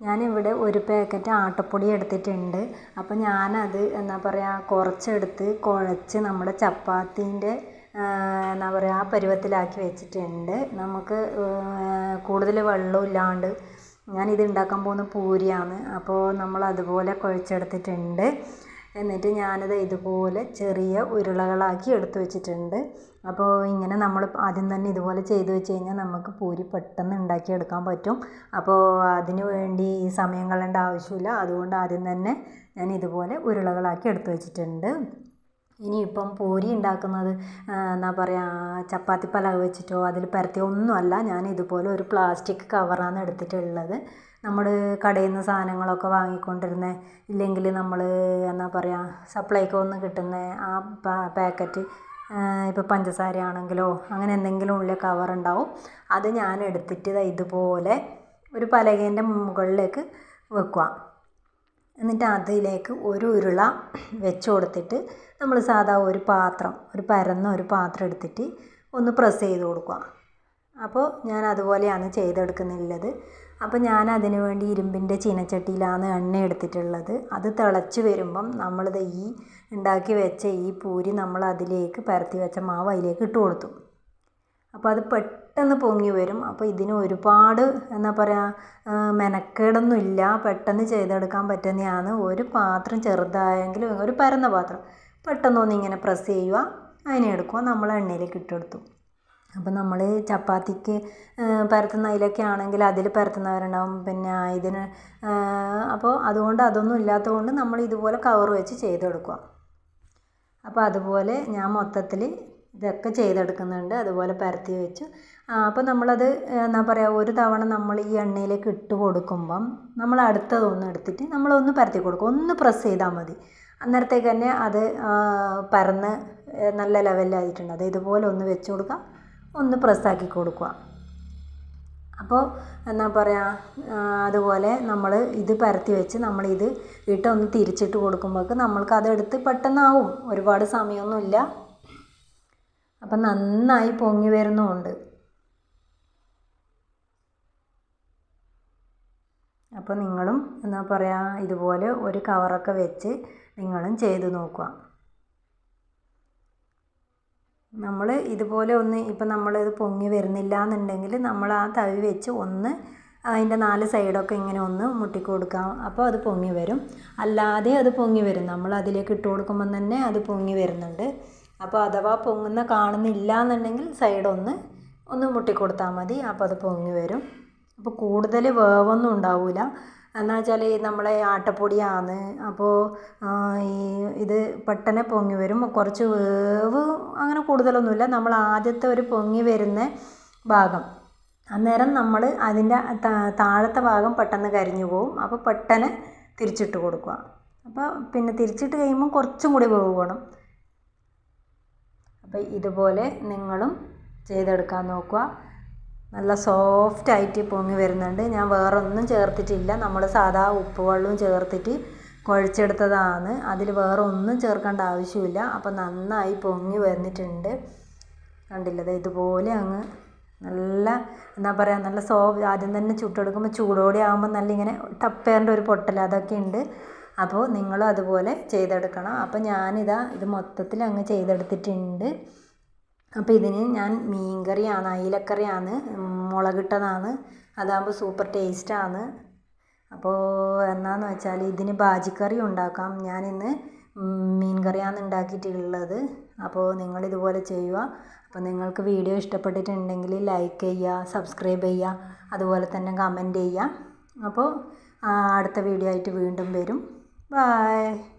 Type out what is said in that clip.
ഞാനിവിടെ ഒരു പാക്കറ്റ് ആട്ടപ്പൊടി എടുത്തിട്ടുണ്ട്. അപ്പോൾ ഞാനത് എന്താ പറയുക കുറച്ചെടുത്ത് കുഴച്ച് നമ്മുടെ ചപ്പാത്തീന്റെ എന്താ പറയുക ആ പരുവത്തിലാക്കി വെച്ചിട്ടുണ്ട്. നമുക്ക് കൂടുതൽ വെള്ളമില്ലാണ്ട് ഞാനിത് ഉണ്ടാക്കാൻ പോകുന്നത് പൂരിയാണ്. അപ്പോൾ നമ്മൾ അതുപോലെ കുഴച്ചെടുത്തിട്ടുണ്ട്. എന്നിട്ട് ഞാനത് ഇതുപോലെ ചെറിയ ഉരുളകളാക്കി എടുത്ത് വെച്ചിട്ടുണ്ട്. അപ്പോൾ ഇങ്ങനെ നമ്മൾ ആദ്യം തന്നെ ഇതുപോലെ ചെയ്ത് വെച്ച് കഴിഞ്ഞാൽ നമുക്ക് പൂരി പെട്ടെന്ന് ഉണ്ടാക്കിയെടുക്കാൻ പറ്റും. അപ്പോൾ അതിന് വേണ്ടി സമയം കളയേണ്ട ആവശ്യമില്ല. അതുകൊണ്ട് ആദ്യം തന്നെ ഞാൻ ഇതുപോലെ ഉരുളകളാക്കി എടുത്ത് വെച്ചിട്ടുണ്ട്. ഇനിയിപ്പം പൂരി ഉണ്ടാക്കുന്നത് എന്താ പറയുക ചപ്പാത്തി പലക വെച്ചിട്ടോ അതിൽ പരത്തിയോ ഒന്നുമല്ല. ഞാൻ ഇതുപോലെ ഒരു പ്ലാസ്റ്റിക് കവറാണ് എടുത്തിട്ടുള്ളത്. നമ്മൾ കടയിൽ നിന്ന് സാധനങ്ങളൊക്കെ വാങ്ങിക്കൊണ്ടിരുന്ന ഇല്ലെങ്കിൽ നമ്മൾ എന്താ പറയുക സപ്ലൈക്കോന്ന് കിട്ടുന്ന ആ പാക്കറ്റ് ഇപ്പോൾ പഞ്ചസാര ആണെങ്കിലോ അങ്ങനെ എന്തെങ്കിലും ഉള്ള കവർ ഉണ്ടാവും. അത് ഞാൻ എടുത്തിട്ട് ഇതുപോലെ ഒരു പലകേന്റെ മുകളിലേക്ക് വെക്കുക എന്നിട്ട് അതിലേക്ക് ഒരു ഉരുള വെച്ച് കൊടുത്തിട്ട് നമ്മൾ സാധാ ഒരു പാത്രം ഒരു പരന്ന ഒരു പാത്രം എടുത്തിട്ട് ഒന്ന് പ്രസ് ചെയ്ത് കൊടുക്കുക. അപ്പോൾ ഞാൻ അതുപോലെയാണ് ചെയ്തെടുക്കുന്നുള്ളത്. അപ്പോൾ ഞാൻ അതിന് വേണ്ടി ഇരുമ്പിന്റെ ചീനച്ചട്ടിയിലാണ് എണ്ണ എടുത്തിട്ടുള്ളത്. അത് തിളച്ച് വരുമ്പം നമ്മളിത് ഈ ഉണ്ടാക്കി വെച്ച ഈ പൂരി നമ്മൾ അതിലേക്ക് പരത്തി വെച്ച മാവ് അതിലേക്ക് ഇട്ട് കൊടുത്തു. അപ്പോൾ അത് പെട്ടെന്ന് പൊങ്ങി വരും. അപ്പോൾ ഇതിന് ഒരുപാട് എന്താ പറയുക മെനക്കേടൊന്നും ഇല്ല. പെട്ടെന്ന് ചെയ്തെടുക്കാൻ പറ്റുന്നതാണ്. ഒരു പാത്രം ചെറുതായെങ്കിലും ഒരു പരന്ന പാത്രം. പെട്ടെന്നൊന്ന് ഇങ്ങനെ പ്രസ് ചെയ്യുക. അതിനെ എടുക്കുക. നമ്മൾ എണ്ണയിലേക്ക് ഇട്ടെടുത്തു. അപ്പോൾ നമ്മൾ ചപ്പാത്തിക്ക് പരത്തുന്ന അതിലൊക്കെ ആണെങ്കിൽ അതിൽ പരത്തുന്നവരുണ്ടാവും. പിന്നെ ഇതിന് അപ്പോൾ അതുകൊണ്ട് അതൊന്നും ഇല്ലാത്തത് കൊണ്ട് നമ്മൾ ഇതുപോലെ കവർ വെച്ച് ചെയ്തെടുക്കുക. അപ്പോൾ അതുപോലെ ഞാൻ മൊത്തത്തിൽ ഇതൊക്കെ ചെയ്തെടുക്കുന്നുണ്ട്. അതുപോലെ പരത്തി വെച്ചു. അപ്പോൾ നമ്മളത് എന്താ പറയുക ഒരു തവണ നമ്മൾ ഈ എണ്ണയിലേക്ക് ഇട്ട് കൊടുക്കുമ്പം നമ്മൾ അടുത്തതൊന്ന് എടുത്തിട്ട് നമ്മളൊന്ന് പരത്തി കൊടുക്കും. ഒന്ന് പ്രസ് ചെയ്താൽ മതി. അന്നേരത്തേക്ക് തന്നെ അത് പരന്ന് നല്ല ലെവലിലായിട്ടുണ്ട് അത് ഇതുപോലെ ഒന്ന് വെച്ച് കൊടുക്കുക. ഒന്ന് പ്രസ്സാക്കി കൊടുക്കുക. അപ്പോൾ എന്താ പറയുക അതുപോലെ നമ്മൾ ഇത് പരത്തി വെച്ച് നമ്മളിത് ഇട്ടൊന്ന് തിരിച്ചിട്ട് കൊടുക്കുമ്പോഴേക്ക് നമ്മൾക്ക് അതെടുത്ത് പെട്ടെന്നാവും. ഒരുപാട് സമയമൊന്നുമില്ല. അപ്പം നന്നായി പൊങ്ങി വരുന്നുമുണ്ട് അപ്പോൾ നിങ്ങളും എന്താ പറയുക ഇതുപോലെ ഒരു കവറൊക്കെ വെച്ച് നിങ്ങളും ചെയ്ത് നോക്കുക. നമ്മൾ ഇതുപോലെ ഒന്ന് ഇപ്പം നമ്മളിത് പൊങ്ങി വരുന്നില്ല എന്നുണ്ടെങ്കിൽ നമ്മൾ ആ തവി വെച്ച് ഒന്ന് അതിന്റെ നാല് സൈഡൊക്കെ ഇങ്ങനെ ഒന്ന് മുട്ടിക്കൊടുക്കാം അപ്പോൾ അത് പൊങ്ങി വരും. അല്ലാതെ അത് പൊങ്ങി വരും. നമ്മൾ അതിലേക്ക് ഇട്ട് കൊടുക്കുമ്പം തന്നെ അത് പൊങ്ങി വരുന്നുണ്ട്. അപ്പോൾ അഥവാ പൊങ്ങുന്ന കാണുന്നില്ല എന്നുണ്ടെങ്കിൽ സൈഡ് ഒന്ന് ഒന്ന് മുട്ടി കൊടുത്താൽ മതി. അപ്പോൾ അത് പൊങ്ങി വരും. അപ്പോൾ കൂടുതൽ വേവൊന്നും ഉണ്ടാവില്ല എന്ന് വെച്ചാൽ ഈ നമ്മളെ ആട്ടപ്പൊടിയാണ്. അപ്പോൾ ഈ ഇത് പെട്ടെന്ന് പൊങ്ങി വരും. കുറച്ച് വേവ് അങ്ങനെ കൂടുതലൊന്നുമില്ല. നമ്മൾ ആദ്യത്തെ ഒരു പൊങ്ങി വരുന്ന ഭാഗം. അന്നേരം നമ്മൾ അതിന്റെ താഴത്തെ ഭാഗം പെട്ടെന്ന് കരിഞ്ഞു പോകും അപ്പോൾ പെട്ടെന്ന് തിരിച്ചിട്ട് കൊടുക്കുക. അപ്പോൾ പിന്നെ തിരിച്ചിട്ട് കഴിയുമ്പോൾ കുറച്ചും കൂടി വേവ് വേണം. അപ്പോൾ ഇതുപോലെ നിങ്ങളും ചെയ്തെടുക്കാൻ നോക്കുക. നല്ല സോഫ്റ്റ് ആയിട്ട് പൊങ്ങി വരുന്നുണ്ട്. ഞാൻ വേറെ ഒന്നും ചേർത്തിട്ടില്ല. നമ്മൾ സാധാ ഉപ്പ് വെള്ളവും ചേർത്തിട്ട് കുഴച്ചെടുത്തതാണ്. അതിൽ വേറെ ഒന്നും ചേർക്കേണ്ട ആവശ്യമില്ല. അപ്പോൾ നന്നായി പൊങ്ങി വന്നിട്ടുണ്ട്. കണ്ടില്ലത് ഇതുപോലെ അങ്ങ് നല്ല എന്താ പറയുക നല്ല സോഫ്റ്റ് ആദ്യം തന്നെ ചുട്ടെടുക്കുമ്പോൾ ചൂടോടെ ആകുമ്പോൾ നല്ല ഇങ്ങനെ ടപ്പേറിന്റെ ഒരു പൊട്ടൽ അതൊക്കെ ഉണ്ട്. അപ്പോൾ നിങ്ങളും അതുപോലെ ചെയ്തെടുക്കണം. അപ്പോൾ ഞാനിതാ ഇത് മൊത്തത്തിൽ അങ്ങ് ചെയ്തെടുത്തിട്ടുണ്ട്. അപ്പോൾ ഇതിന് ഞാൻ മീൻ കറിയാണ് അയിലക്കറിയാണ് മുളകിട്ടതാണ്. അതാകുമ്പോൾ സൂപ്പർ ടേസ്റ്റാണ്. അപ്പോൾ എന്നാന്ന് വെച്ചാൽ ഇതിന് ബാജിക്കറി ഉണ്ടാക്കാം. ഞാനിന്ന് മീൻ കറിയാണ് ഉണ്ടാക്കിയിട്ടുള്ളത്. അപ്പോൾ നിങ്ങൾ ഇതുപോലെ ചെയ്യുക. അപ്പോൾ നിങ്ങൾക്ക് വീഡിയോ ഇഷ്ടപ്പെട്ടിട്ടുണ്ടെങ്കിൽ ലൈക്ക് ചെയ്യുക സബ്സ്ക്രൈബ് ചെയ്യുക അതുപോലെ തന്നെ കമന്റ് ചെയ്യുക. അപ്പോൾ അടുത്ത വീഡിയോ ആയിട്ട് വീണ്ടും വരും. Bye.